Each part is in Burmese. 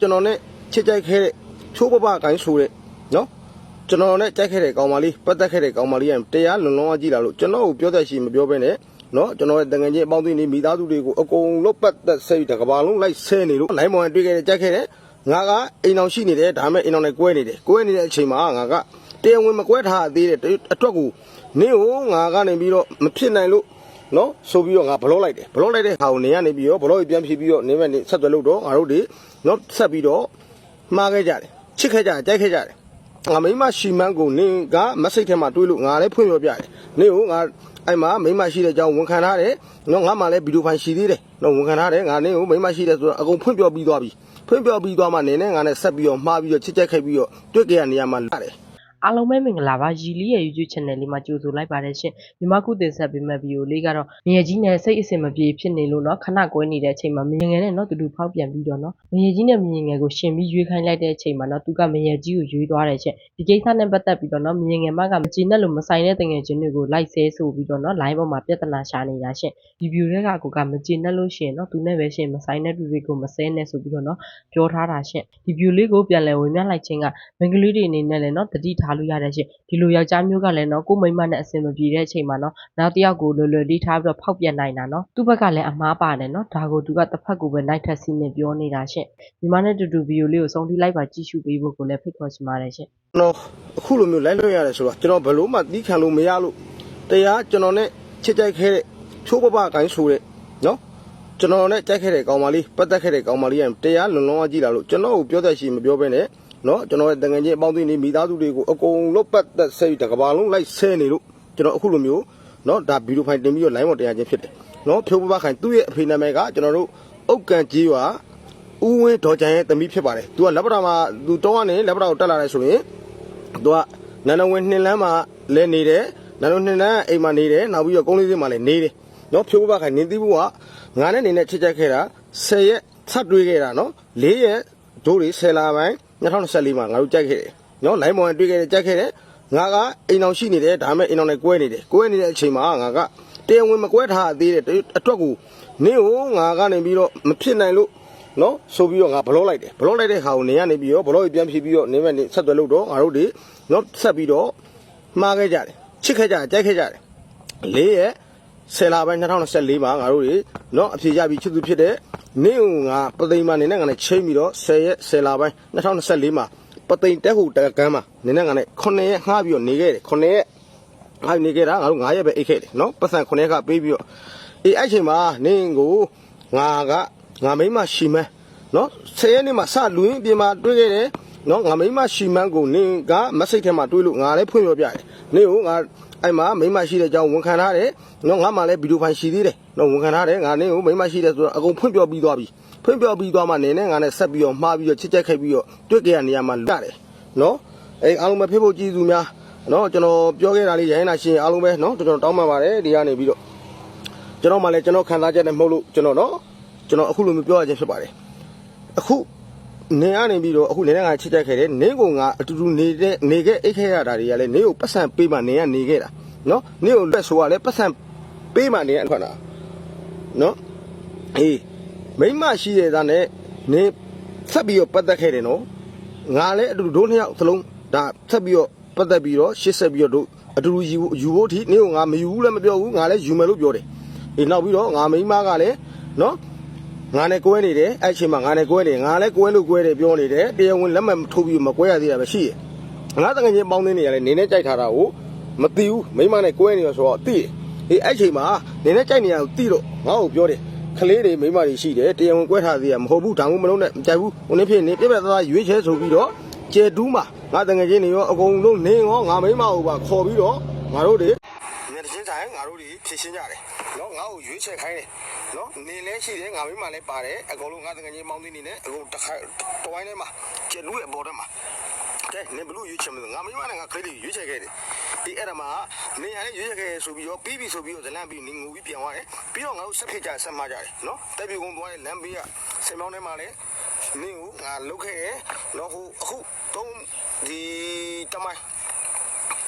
ကျွန်တော်နဲ့ချစ်ကြိုက်ခဲ့တဲ့ချိုးပပကိုင်းဆိုတဲ့နော်ကျွန်တော်နဲ့ကြိုက်ခဲ့တဲ့ကောင်မလေးပတ်သက်ခဲ့တဲ့ကောင်မလေးကတရားလွန်လွန်အကြည့်လာလို့ကျွန်တော်ကိုပြောသက်ရှိမပြောဘဲနဲ့နော်ကျွန်တော်ရဲ့တငငချင်းအပေါင်းအသင်းတွေမိသားစုတွေကိုအကုန်လုံးပတ်သက်စိတ်တကဘာလုံးလိုက်ဆဲနေလို့လိုင်းမောင်တွေ့ခဲ့တဲ့ကြိုက်ခဲ့တဲ့ငါကအိမ်အောင်ရှိနေတယ်ဒါပေမဲ့အိမ်အောင်နဲ့ကွဲနေတယ်ကွဲနေတဲ့အချိန်မှာငါကတရားဝင်မကွဲထားသေးတဲ့အတွက်ကိုနင်းကိုငါကနေပြီးတော့မဖြစ်နိုင်လို့ နော်ဆိုပြီးတော့ငါဘလော့လိုက်တယ်ဘလော့လိုက်တဲ့ဟာကိုနေကနေပြီးတော့ဘလော့ပြန်ဖြည့်ပြီးတော့နေမဲ့နေဆက်သွယ်လို့တော့ငါတို့တွေနော်ဆက်ပြီးတော့မှားခဲ့ကြတယ်ချစ်ခဲ့ကြတယ်ကြိုက်ခဲ့ကြတယ်ငါမိမရှိမန်းကိုနင်ကမက်ဆေ့ထဲမှာတွေးလို့ငါလည်းဖွင့်ပြပြတယ်နင်ကိုငါအဲ့မှာမိမရှိတဲ့အကြောင်းဝန်ခံထားတယ်နော်ငါမှလည်းဗီဒီယိုဖိုင်ရှိသေးတယ်နော်ဝန်ခံထားတယ်ငါနင်ကိုမိမရှိတယ်ဆိုတော့အကုန်ဖွင့်ပြပြီးသွားပြီဖွင့်ပြပြီးသွားမှနင်နဲ့ငါနဲ့ဆက်ပြီးတော့မှားပြီးတော့ချစ်ကြိုက်ခဲ့ပြီးတော့တွေ့ကြရနေရမှာလာတယ် အားလုံးပဲမင်္ဂလာပါရီလီရဲ့ YouTube channel လေးမှာကြိုဆိုလိုက်ပါတယ်ရှင်မြမကုတင်ဆက်ပေးမဲ့ဗီဒီယိုလေးကတော့ငရေကြီးနဲ့စိတ်အဆင်မပြေဖြစ်နေလို့เนาะခဏကွဲနေတဲ့အချိန်မှာမငယ်နဲ့เนาะတူတူဖောက်ပြန်ပြီးတော့เนาะငရေကြီးနဲ့မငယ်ကိုရှင်ပြီးရွေးခိုင်းလိုက်တဲ့အချိန်မှာเนาะသူကမငယ်ကြီးကိုရွေးသွားတယ်ရှင်ဒီကိစ္စနဲ့ပတ်သက်ပြီးတော့เนาะမငယ်မကမကြည်နဲ့လို့မဆိုင်တဲ့တငယ်ချင်းတွေကိုလိုက်ဆဲဆိုပြီးတော့เนาะ line ပေါ်မှာပြဿနာရှာနေတာရှင်ဒီဗီဒီယိုတွေကကိုကမကြည်နဲ့လို့ရှင်เนาะသူနဲ့ပဲရှင်မဆိုင်တဲ့သူတွေကိုမဆဲနဲ့ဆိုပြီးတော့เนาะပြောထားတာရှင်ဒီဗီဒီယိုလေးကိုပြန်လည်ဝင်မြလိုက်ခြင်းက မင်္ဂလိတွေအနေနဲ့လည်းเนาะတတိထား းထားလို့ရတယ်ရှင်ဒီလိုယောက်ျားမျိုးကလည်းနော်ကိုမိန်းမနဲ့အဆင်မပြေတဲ့အချိန်မှာနော်နောက်တစ်ယောက်ကိုလွယ်လွယ်လေးထားပြီးတော့ဖောက်ပြန်နိုင်တာနော်သူ့ဘက်ကလည်းအမားပါတယ်နော်ဒါကိုသူကတစ်ဖက်ကိုပဲနိုင်ထက်စီးနေပြောနေတာရှင်ညီမနဲ့တူတူဗီဒီယိုလေးကိုဆုံးထိလိုက်ပါကြည့်ရှုပေးဖို့ကိုလည်းဖိတ်ခေါ်ချင်ပါတယ်ရှင်ကျွန်တော်အခုလိုမျိုးလိုက်လွှင့်ရတယ်ဆိုတော့ကျွန်တော်ဘယ်လို့မှတီးခံလို့မရလို့တရားကျွန်တော်နဲ့ချစ်ကြိုက်ခဲ့တဲ့ချိုးပပကိုင်းဆိုတဲ့နော်ကျွန်တော်နဲ့ကြိုက်ခဲ့တဲ့ကောင်မလေးပတ်သက်ခဲ့တဲ့ကောင်မလေးကတရားလွန်လွန်အောင်ကြည့်လာလို့ကျွန်တော်ကိုပြောသက်ရှိမပြောဘဲနဲ့ နော်ကျွန်တော်ရဲ့တငငချင်းအပေါင်းအသင်းတွေမိသားစုတွေကိုအကုန်လုံးပတ်သက်စိတ်တကဘာလုံးလိုက်ဆဲနေလို့ကျွန်တော်အခုလိုမျိုးနော်ဒါဗီဒီယိုဖိုင်တင်ပြီးတော့ line ပေါ်တင်ရခြင်းဖြစ်တယ်နော်ဖြိုးပပခိုင်သူ့ရဲ့အဖေနာမည်ကကျွန်တော်တို့အုတ်ကန်ကြီးရွာဦးဝင်းဒေါ်ချန်ရဲ့သမီးဖြစ်ပါတယ်သူကလက်ပတာမှာသူတောင်းကနေလက်ပတာကိုတက်လာတယ်ဆိုရင်သူကနန္ဒဝင်နှင်းလန်းမှာလဲနေတယ်နန္ဒဝင်နှင်းလန်းကအိမ်မှာနေတယ်နောက်ပြီးတော့ကုန်းလေးစင်းမှာလည်းနေတယ်နော်ဖြိုးဘခိုင်နေသိဘူးကငါနဲ့နေနဲ့ချစ်ချက်ခဲ့တာ10ရက်ဆက်တွေးခဲ့တာနော်4ရက်ဒိုးတွေ10လပိုင်း 2024မှာငါတို့ကြိုက်ခဲ့တယ်နော်လိုင်းမောင်တွေးခဲ့တယ်ကြိုက်ခဲ့တယ်ငါကအိမ်အောင်ရှိနေတယ်ဒါပေမဲ့အိမ်အောင်နဲ့ကွဲနေတယ်ကွဲနေတဲ့အချိန်မှာငါကတရားဝင်မကွဲထားသေးတဲ့အတွက်ကိုနင်းကိုငါကနေပြီးတော့မဖြစ်နိုင်လို့နော်ဆိုပြီးတော့ငါဘလော့လိုက်တယ်ဘလော့လိုက်တဲ့ဟာကိုနေရနေပြီးတော့ဘလော့ကြီးပြန်ဖြည့်ပြီးတော့နေမဲ့နေဆက်သွယ်လို့တော့ငါတို့တွေနော်ဆက်ပြီးတော့မှားခဲ့ကြတယ်ချစ်ခဲ့ကြတယ်ကြိုက်ခဲ့ကြတယ်လေးရက် ဆယ်လပိုင်း2024မှာငါတို့တွေနော်အဖြေရပြီးချစ်သူဖြစ်တဲ့နင်းကိုငါပသိမ်မှာနေနဲ့ငါနဲ့ချိန်ပြီးတော့10ရက်10လပိုင်း2024မှာပသိမ်တက်ဟူတက်ကမ်းမှာနေနဲ့ငါနဲ့9ရက်ငှားပြီးတော့နေခဲ့တယ်9ရက်ငါနေခဲ့တာငါတို့9ရက်ပဲအိတ်ခဲ့တယ်နော်ပတ်စံ9ရက်ကပေးပြီးတော့အေးအဲ့ချိန်မှာနင်းကိုငါကငါမိမရှိမန်းနော်ဆယ်ရက်နေ့မှာစလူရင်းပြင်မှာတွေ့ခဲ့တယ်နော်ငါမိမရှိမန်းကိုနင်ကမက်ဆေ့ထဲမှာတွေ့လို့ငါလည်းဖွင့်ပြပြတယ်နင်ကိုငါအဲ့မှာမိမရှိတဲ့အကြောင်းဝန်ခံထားတယ် နော်ငါမှလည်းဗီဒီယိုဖိုင်ရှိသေးတယ်နော်ဝန်ခံထားတယ်ငါနင်ကိုမိမရှိတယ်ဆိုတော့အကုန်ဖွင့်ပြပြီးသွားပြီဖွင့်ပြပြီးသွားမှနင်နဲ့ငါနဲ့ဆက်ပြီးတော့မှားပြီးတော့ချစ်ချက်ခဲ့ပြီးတော့တွေ့ကြရနေရမှာလာတယ်နော်အဲ့အားလုံးပဲဖေးဖို့ကြည်သူများနော်ကျွန်တော်ပြောခဲ့တာလေးရိုင်းနာရှင်အားလုံးပဲနော်ကျွန်တော်တောင်းပန်ပါတယ်ဒီကနေပြီးတော့ကျွန်တော်မှလည်းကျွန်တော်ခံစားချက်နဲ့မဟုတ်လို့ကျွန်တော်နော်ကျွန်တော်အခုလိုမျိုးပြောရခြင်းဖြစ်ပါတယ်အခုနင်းကနေပြီးတော့အခုနင်းကချစ်ကြက်ခဲ့တယ်နင်းကငါအတူတူနေတဲ့နေခဲ့အိတ်ခဲ့ရတာတွေကလည်းနင်းကိုပတ်စံပေးမှနင်းကနေခဲ့တာနော်နင်းကိုလက်ဆိုကလည်းပတ်စံပေး မှနင်းအထွန်းတာနော်အေးမိမရှိတဲ့သားနဲ့နင်းဆက်ပြီးတော့ပတ်သက်ခဲ့တယ်နော်ငါလည်းအတူတူတို့နှစ်ယောက်သလုံးဒါဆက်ပြီးတော့ပတ်သက်ပြီးတော့ရှစ်ဆက်ပြီးတော့တို့အတူတူယူယူဖို့အထိနင်းကိုငါမယူဘူးလည်းမပြောဘူးငါလည်းယူမယ်လို့ပြောတယ်ဒီနောက်ပြီးတော့ငါမိမကလည်းနော်ငါနဲ့ကွဲနေတယ်အဲ့အချိန်မှာငါနဲ့ကွဲနေငါလည်းကွဲလို့ကွဲတယ်ပြောနေတယ်တရားဝင်လက်မှတ်ထိုးပြီးမကွဲရသေးတာပဲရှိရငါတငယ်ချင်းပေါင်းသိနေရတယ်နေနဲ့ကြိုက်ထားတာကိုမသိဘူးမိမနဲ့ကွဲနေရဆိုတော့သိတယ် အေးအဲ့အချိန်မှာနေနဲ့ကြိုက်နေရကိုသိတော့ငါ့ကိုပြောတယ်ကလေးတွေမိမတွေရှိတယ်တရားဝင်ကွဲထားသေးရမဟုတ်ဘူးဒါမှမဟုတ်နဲ့မကြိုက်ဘူးဟိုနေ့ဖြစ်နေပြပြသားသားရွေးချဲဆိုပြီးတော့ကျဲတူးမှာငါတငယ်ချင်းတွေရောအကုန်လုံးနေရောငါမိမကိုပါခေါ်ပြီးတော့ငါတို့တွေငါတချင်းတိုင်းငါတို့တွေဖြည့်ရှင်းကြတယ်နော်ငါ့ကိုရွေးချက်ခိုင်းတယ်နော်နေလဲရှိတယ်ငါမိမလည်းပါတယ်အကုန်လုံးငါတကယ်ကြီးမောင်းသိနေတယ်အကုန်တစ်ခါတဝိုင်းထဲမှာကျက်လူရဲ့ဘော်ထဲမှာကဲနေဘလူးရွေးချက်မလို့ငါမိမနဲ့ငါခလေးတွေရွေးချက်ခဲ့တယ် ဒီအဲ့ဒါမှာနေရတဲ့ရွေးချက်ခဲ့ဆိုပြီးတော့ပြီးပြီဆိုပြီးတော့ဇလန့်ပြီးနေငူပြီးပြန်သွားတယ်ပြီးတော့ငါတို့ဆက်ဖြစ်ကြဆက်မကြတယ်နော်တက်ပြေကုန်းသွားတဲ့လမ်းဘေးကစင်မောင်းထဲမှာလည်းနင်းကိုငါလုတ်ခဲ့တယ်နော်ဟိုအခုတုံးဒီတမိုင်း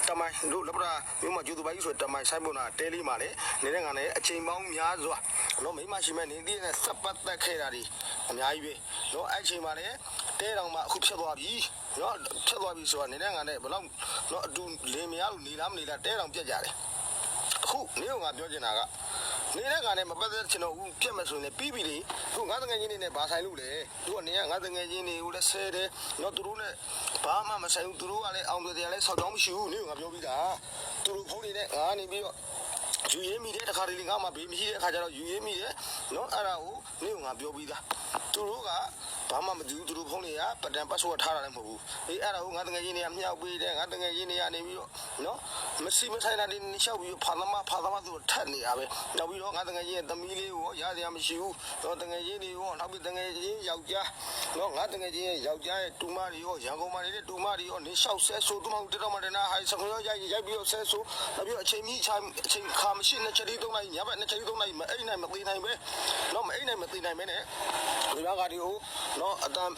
တမိုင်းတို့လပရာမြို့မှာကျူတူပိုင်ဆိုတမိုင်းဆိုင်ပေါ်နာတဲလေးမှာလေနေတဲ့ငါနဲ့အချိန်ပေါင်းများစွာနော်မိမရှိမဲ့နေသေးတဲ့စက်ပတ်သက်ခဲ့တာဒီအများကြီးပဲနော်အဲ့အချိန်မှာလေ တဲတောင်မှအခုဖြစ်သွားပြီနော်ဖြစ်သွားပြီဆိုတာနေနဲ့ငါနဲ့ဘယ်တော့နော်အတူလင်မရလို့နေလားမနေလားတဲတောင်ပြက်ကြတယ်အခုနေကငါပြောချင်တာကနေတဲ့ကနဲ့မပတ်သက်ချင်တော့ဘူးပြက်မယ်ဆိုရင်လည်းပြီးပြီလေခုငါတငယ်ချင်းတွေနဲ့ဘာဆိုင်လို့လဲသူကနေကငါတငယ်ချင်းတွေကိုလည်းဆဲတယ်နော်သူတို့နဲ့ဘာမှမဆိုင်ဘူးသူတို့ကလည်းအောင်တယ်လည်းဆောက်ကြောင်းမရှိဘူးနေကငါပြောပြီးသားသူတို့ဖုန်းနေနဲ့ငါနေပြီးတော့ ယူရင်းမိတဲ့တခါတလေငါမှဘေးမရှိတဲ့အခါကျတော့ယူရင်းမိတယ်နော်အဲ့ဒါကိုနေကငါပြောပြီးသားသူတို့ကဘာမှမသိဘူးသူတို့ဖုန်းတွေကပတန်ပတ်စဝတ်ထားတာလည်းမဟုတ်ဘူးအေးအဲ့ဒါကိုငါတငယ်ချင်းတွေကမြောက်ပေးတယ်ငါတငယ်ချင်းတွေကနေပြီးတော့နော်မရှိမဆိုင်တာတွေနေလျှောက်ပြီးဖာသမားဖာသမားသူတို့ထက်နေရပဲနောက်ပြီးတော့ငါတငယ်ချင်းရဲ့သမီးလေးကိုရရမရှိဘူးတော့တငယ်ချင်းတွေရောနောက်ပြီးတငယ်ချင်းယောက်ျားနော်ငါတငယ်ချင်းရဲ့ယောက်ျားရဲ့တူမတွေရောရန်ကုန်မှာနေတဲ့တူမတွေရောနေလျှောက်ဆဲဆိုသူမတက်တော့မှတနာဟိုင်စခွန်ရောရိုက်ရိုက်ပြီးတော့ဆဲဆိုနောက်ပြီးတော့အချိန်ကြီးချအချိန်ခါမရှိနှစ်ချက်လေးသုံးလိုက်ညဘက်နှစ်ချက်လေးသုံးလိုက်မအိမ်နိုင်မသိနိုင်ပဲနော်မအိမ်နိုင်မသိနိုင်ပဲနဲ့ဒီဘက်ကဒီကိုနော်အတန်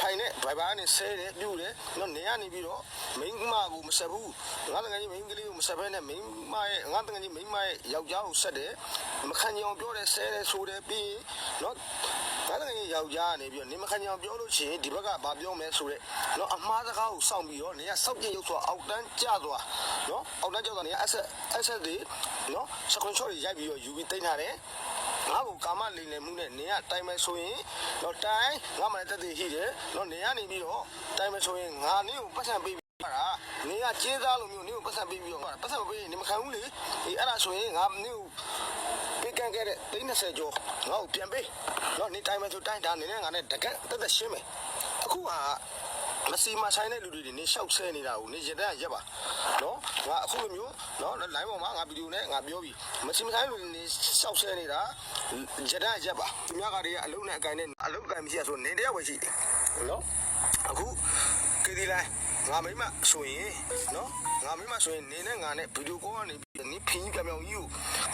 ထိုင်နဲ့ဘိုင်ဘာနဲ့ဆဲတယ်ပြူတယ်နော်နေရနေပြီးတော့မိန်းမကိုမဆက်ဘူးငါတကယ်ကြီးမိန်းကလေးကိုမဆက်ဘဲနဲ့မိန်းမရဲ့ငါတကယ်ကြီးမိန်းမရဲ့ယောက်ျားကိုဆက်တယ်မခံကြအောင်ပြောတယ်ဆဲတယ်ဆိုတယ်ပြီးနော် ငါတကယ်ကြီးယောက်ျားကနေပြီးတော့နေမခံကြအောင်ပြောလို့ရှိရင်ဒီဘက်ကဘာပြောမလဲဆိုတဲ့နော်အမှားစကားကိုစောင့်ပြီးတော့နေကစောက်ကြရုပ်ဆိုအောက်တန်းကျသွားနော်အောက်တန်းကျသွားနေကအဆက်အဆက်တွေနော်စကွန်ရှော့တွေရိုက်ပြီးတော့ယူပြီးတိတ်ထားတယ်ငါ့ကိုကာမလိမ်လည်မှုနဲ့နေရတိုင်မယ်ဆိုရင်တော့တိုင်ငါမှလည်းတက်သေးရှိတယ်တော့နေရနေပြီးတော့တိုင်မယ်ဆိုရင်ငါနင့်ကိုပတ်စံပေး ပြီးပါတာနေရကျေးသားလိုမျိုးနင့်ကိုပတ်စံပေးပြီးတော့ပတ်စံမပေးရင်နေမခံဘူးလေဒီအဲ့ဒါဆိုရင်ငါနင့်ကိုပေးကန်ခဲ့တဲ့30ကျော်ငါ့ကိုပြန်ပေးတော့နေတိုင်မယ်ဆိုတိုင်တာနေနဲ့ငါနဲ့တကက်တက်တက်ရှင်းမယ်အခုဟာမစီမဆိုင်တဲ့လူတွေနေရှောက်ဆဲနေတာကိုနေရတဲ့ရက်ပါနော်ငါအခုလိုမျိုးနော်လိုင်းပေါ်မှာငါဗီဒီယိုနဲ့ငါပြောပြီးမစီမဆိုင်လူတွေနေရှောက်ဆဲနေတာရတဲ့ရက်ပါသူများကတွေကအလုံးနဲ့အကိုင်းနဲ့အလုံးအကိုင်းမရှိရဆိုနေတယောက်ပဲရှိတယ်နော်အခုကေဒီလိုင်း ငါမိမဆိုရင်နော်ငါမိမဆိုရင်နေနဲ့ငါနဲ့ဗီဒီယိုကောကနေပြီးနေဖင်းကြီးပြောင်ပြောင်ကြီးကို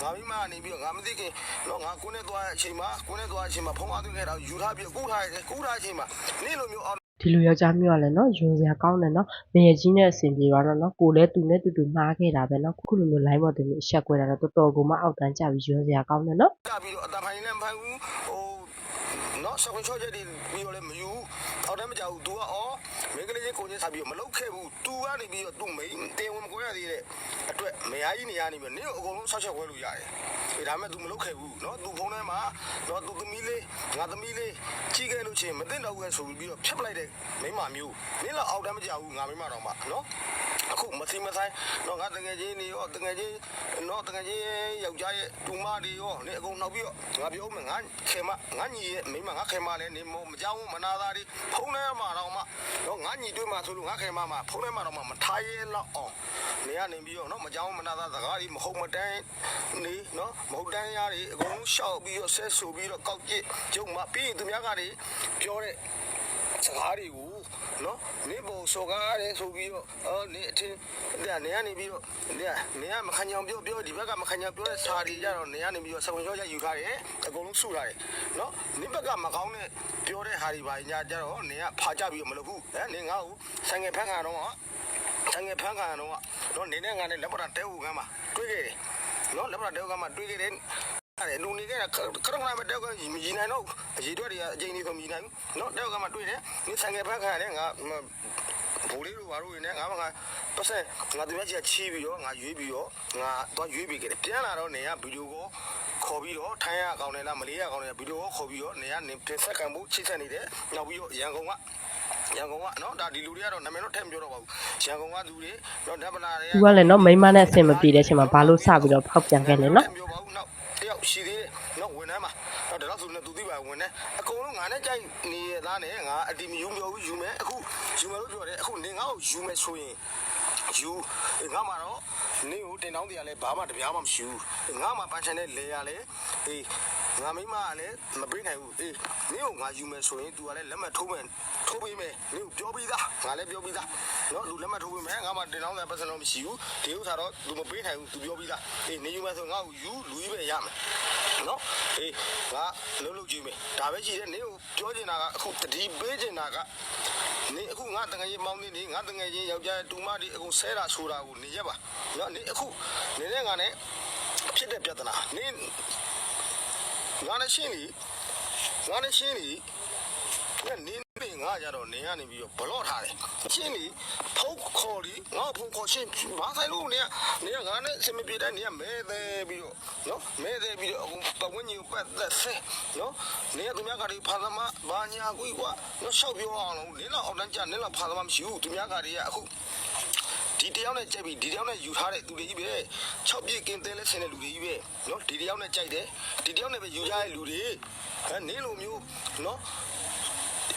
ငါမိမကနေပြီးတော့ငါမသိခင်နော်ငါကိုနဲ့သွားတဲ့အချိန်မှာကိုနဲ့သွားတဲ့အချိန်မှာဖုန်းအားသွင်းခဲ့တာယူထားပြီးကူးထားရတယ်ကူးထားတဲ့အချိန်မှာနေလိုမျိုးအောင်ဒီလိုယောက်ျားမျိုးကလည်းနော်ယုံစရာကောင်းတယ်နော်မရကြီးနဲ့အဆင်ပြေတော့နော်ကိုလည်းသူနဲ့တူတူမှားခဲ့တာပဲနော်ခုလိုမျိုး line ပေါ်တင်ပြီးအဆက်ကွဲတာတော့တော်တော်ကိုမှအောက်တန်းကျပြီးယုံစရာကောင်းတယ်နော်ကြပြီးတော့အတဖိုင်လည်းမဖိုင်ဘူးဟို နော်စကွန်ချော့ချက်တွေပြီးတော့လည်းမယူအော်တမ်းမကြောက်ဘူး तू ကအော်မင်းကလေးချင်းကိုချင်းစားပြီးတော့မလုတ်ခဲ့ဘူး तू ကနေပြီးတော့ तू မိန်တင်ဝင်မကွဲရသေးတဲ့အတွက်မယားကြီးနေရနေပြီးတော့နင့်ကိုအကုန်လုံးဆောက်ချက်ခွဲလို့ရတယ်ဒီဒါမဲ့ तू မလုတ်ခဲ့ဘူးနော် तू ဖုန်းထဲမှာနော် तू သမီးလေးငါသမီးလေးကြီးခဲ့လို့ချင်းမသိတော့ဘူးဆိုပြီးတော့ဖြတ်ပလိုက်တဲ့မိန်းမမျိုးနင့်တော့အောက်တမ်းမကြောက်ဘူးငါမိန်းမတော့မှနော် အခုမသိမဆိုင်တော့ငါတငယ်ချင်းတွေရောတငယ်ချင်းတော့တငယ်ချင်းယောက်ျားရဲ့တူမတွေရောနေအကုန်နောက်ပြီးတော့ငါပြောမယ်ငါခေမငါညီရဲ့မိမငါ ခေမလည်းနေမမကြောက်မနာသားတွေဖုန်းထဲမှာတော့မှတော့ငါညီတွေ့မှဆိုလို့ငါခေမမှာဖုန်းထဲမှာတော့မှမထားရဲတော့အောင်နေရနေပြီးတော့နော်မကြောက်မနာသားစကားတွေမဟုတ်မတန်းနေနော်မဟုတ်တန်းရတွေအကုန်လုံးရှောက်ပြီးတော့ဆက်ဆူပြီးတော့ကောက်ကြည့်ကျုံမပြီးသူများကတွေပြောတဲ့ စကားတွေကိုနော်နေပုံစောကားရဲဆိုပြီးတော့အော်နေအထင်တဲ့နေရနေပြီးတော့နေနေရမခံကြအောင်ပြောပြောဒီဘက်ကမခံကြအောင်ပြောတဲ့စာတွေကြတော့နေရနေပြီးတော့စဝင်ရောရယူထားတယ်အကုန်လုံးစုထားတယ်နော်နေဘက်ကမကောင်းတဲ့ပြောတဲ့ဟာတွေပါညာကြတော့နေကဖာကြပြီးတော့မလုပ်ဘူးဟဲ့နေငါ့ကိုဆိုင်ငယ်ဖက်ခံတော့ဆိုင်ငယ်ဖက်ခံတော့တော့နေနဲ့ငါနဲ့လက်ပတာတဲဟုတ်ကမ်းမှာတွေးခဲ့တယ်နော်လက်ပတာတဲဟုတ်ကမ်းမှာတွေးခဲ့တယ် တယ်လူနေခဲ့တာခရုံနာမတောက်ကမြည်နိုင်တော့အရေးတွက်တွေကအချိန်ကြီးဆိုမြည်နိုင်ဘူးနော်တောက်ကမှတွေ့တယ်နင်းဆိုင်ငယ်ဘက်ခံရတယ်ငါဘိုးလေးတို့ဘာလို့နေငါမငါပတ်ဆက်ငါသူများကြီးချီးပြီးတော့ငါရွေးပြီးတော့ငါတော့ရွေးပြီးခဲ့တယ်ပြန်လာတော့နေရဗီဒီယိုကိုခေါ်ပြီးတော့ထိုင်းရအောင်တယ်လားမလေးရအောင်တယ်ဗီဒီယိုကိုခေါ်ပြီးတော့နေရနေတင်ဆက်ခံမှုချိတ်ဆက်နေတယ်နောက်ပြီးတော့ရန်ကုန်ကရန်ကုန်ကနော်ဒါဒီလူတွေကတော့နာမည်တော့ထည့်မပြောတော့ပါဘူးရန်ကုန်ကလူတွေတော့ဓမ္မလာတွေကသူကလည်းနော်မိမနဲ့အဆင်မပြေတဲ့အချိန်မှာဘာလို့စပြီးတော့ဖောက်ပြန်ခဲ့လဲနော် ပြောပါဦးနောက်တယောက်ရှိသေးတယ်နော်ဝင်ထဲမှာတော့ဒါတော့ဆိုလည်းသူသိပါဝင်ထဲအကုန်လုံးငါနဲ့ကြိုက်နေရသားနဲ့ငါအတီမယူမပြောဘူးယူမယ်အခုယူမယ်လို့ပြောတယ်အခုနေငါ့ကိုယူမယ်ဆိုရင် ယူငါမှတော့နေကိုတင်တောင်းတရားလဲဘာမှတပြားမှမရှိဘူးငါမှပန်းချန်တဲ့လေရလဲအေးငါမိမကလည်းမပေးနိုင်ဘူးအေးနေကိုငါယူမယ်ဆိုရင် तू ကလည်းလက်မှတ်ထိုးမယ်ထိုးပေးမယ်နေကိုပြောပြီးသားငါလည်းပြောပြီးသားနော်လူလက်မှတ်ထိုးပေးမယ်ငါမှတင်တောင်းတဲ့ပတ်စံတော့မရှိဘူးဒီဥစ္စာတော့ तू မပေးနိုင်ဘူး तू ပြောပြီးသားအေးနေယူမယ်ဆိုငါ့ကိုယူလူကြီးပဲရမယ်နော်အေးငါလှုပ်လှုပ်ကြည့်မယ်ဒါပဲရှိတယ်နေကိုပြောချင်တာကအခုတတိပေးချင်တာက နေအခုငါတငယ်ချင်းမောင်းနေနေငါတငယ်ချင်းယောက်ျားတူမတွေအကုန်ဆဲတာဆိုတာကိုနေရက်ပါနော်နေအခုနေနဲ့ငါနဲ့ဖြစ်တဲ့ပြဿနာနေငါနဲ့ရှင်းလीငါနဲ့ရှင်းလीနေနေ ငါကြတော့နေကနေပြီးတော့ဘလော့ထားတယ်ချင်းလီဖုတ်ခေါ်လီငါဖုတ်ခေါ်ချင်းဘာဆိုင်လို့နေနေငါနဲ့စမပြေတဲ့နေမဲသေးပြီးတော့နော်မဲသေးပြီးတော့အခုပဝင်းကြီးပတ်သက်ဆဲနော်နေသူများကတွေဖာသမဘာညာကွီကွာနော်ရှောက်ပြောအောင်လို့နေတော့အောက်တန်းကြနေတော့ဖာသမမရှိဘူးသူများကတွေကအခုဒီတယောက်နဲ့ကြိုက်ပြီးဒီတယောက်နဲ့ယူထားတဲ့သူတွေကြီးပဲ6ပြည့်ကင်းသေးလဲဆင်းတဲ့လူတွေကြီးပဲနော်ဒီတယောက်နဲ့ကြိုက်တယ်ဒီတယောက်နဲ့ပဲယူကြတဲ့လူတွေအဲနေလိုမျိုးနော်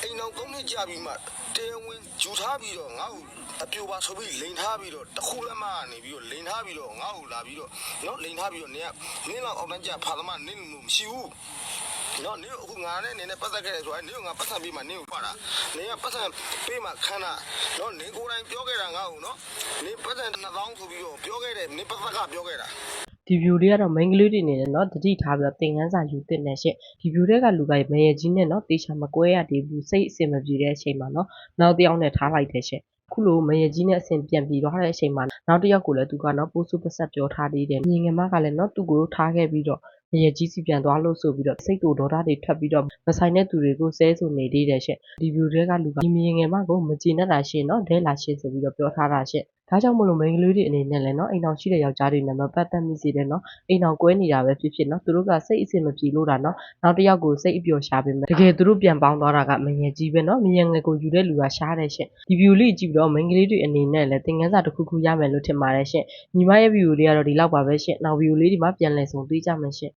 အိမ်အောင်သုံးနှစ်ကြာပြီးမှတဲဝင်ဂျူထားပြီးတော့ငါ့ကိုအပြိုပါဆိုပြီးလိန်ထားပြီးတော့တစ်ခုလက်မကနေပြီးတော့လိန်ထားပြီးတော့ငါ့ကိုလာပြီးတော့နော်လိန်ထားပြီးတော့နေကနင်းလောက်အောက်တန်းကျဖာသမားနင်းလို့မရှိဘူးနော်နင်းအခုငါနဲ့နင်းနဲ့ပတ်သက်ခဲ့တယ်ဆိုတော့နင်းကငါပတ်သက်ပြီးမှနင်းကိုဖာတာနင်းကပတ်သက်ပြီးမှခန်းတာနော်နင်းကိုယ်တိုင်ပြောခဲ့တာငါ့ကိုနော်နင်းပတ်သက်2000ဆိုပြီးတော့ပြောခဲ့တယ်နင်းပတ်သက်ကပြောခဲ့တာ ဒီ view လေးကတော့ main ကလေးတွေနေတယ်เนาะတတိထားပြီးတော့သင်ခန်းစာယူသင့်တယ်ရှင့်ဒီ view တွေကလူကမရေကြီးနဲ့เนาะတေချာမကွဲရသေးဘူးစိတ်အဆင်မပြေတဲ့အချိန်မှာเนาะနောက်တစ်ယောက်နဲ့ထားလိုက်တယ်ရှင့်ခုလိုမရေကြီးနဲ့အဆင်ပြန်ပြေတော့တဲ့အချိန်မှာနောက်တစ်ယောက်ကိုလည်းသူကเนาะပိုးစုပဆက်ပြောထားသေးတယ်မြင်ငယ်မကလည်းเนาะသူ့ကိုထားခဲ့ပြီးတော့မရေကြီးစီပြန်သွားလို့ဆိုပြီးတော့စိတ်တူဒေါသတွေထွက်ပြီးတော့မဆိုင်တဲ့သူတွေကိုဆဲဆိုနေသေးတယ်ရှင့်ဒီ view တွေကလူကဒီမြင်ငယ်မကိုမကြည်နဲ့တာရှင့်เนาะဒဲလာရှင့်ဆိုပြီးတော့ပြောထားတာရှင့် ဒါကြောင့်မလို့မိန်းကလေးတွေအနေနဲ့လည်းနော်အိမ်အောင်ရှိတဲ့ယောက်ျားတွေနဲ့မပတ်သက်မိစေတဲ့နော်အိမ်အောင်ကွဲနေတာပဲဖြစ်ဖြစ်နော်သူတို့ကစိတ်အဆင်မပြေလို့တာနော်နောက်တစ်ယောက်ကိုစိတ်အပျော်ရှာပေမဲ့တကယ်သူတို့ပြန်ပေါင်းသွားတာကမငယ်ကြီးပဲနော်မငယ်ငယ်ကိုယူတဲ့လူကရှားတယ်ရှင်ဒီ view လေးကြည့်ပြီးတော့မိန်းကလေးတွေအနေနဲ့လည်းသင်ခန်းစာတစ်ခုခုရမယ်လို့ထင်ပါတယ်ရှင်ညီမရဲ့ view လေးကတော့ဒီလောက်ပါပဲရှင်နောက် view လေးဒီမှာပြန်လည်ဆုံတွေ့ကြမယ်ရှင်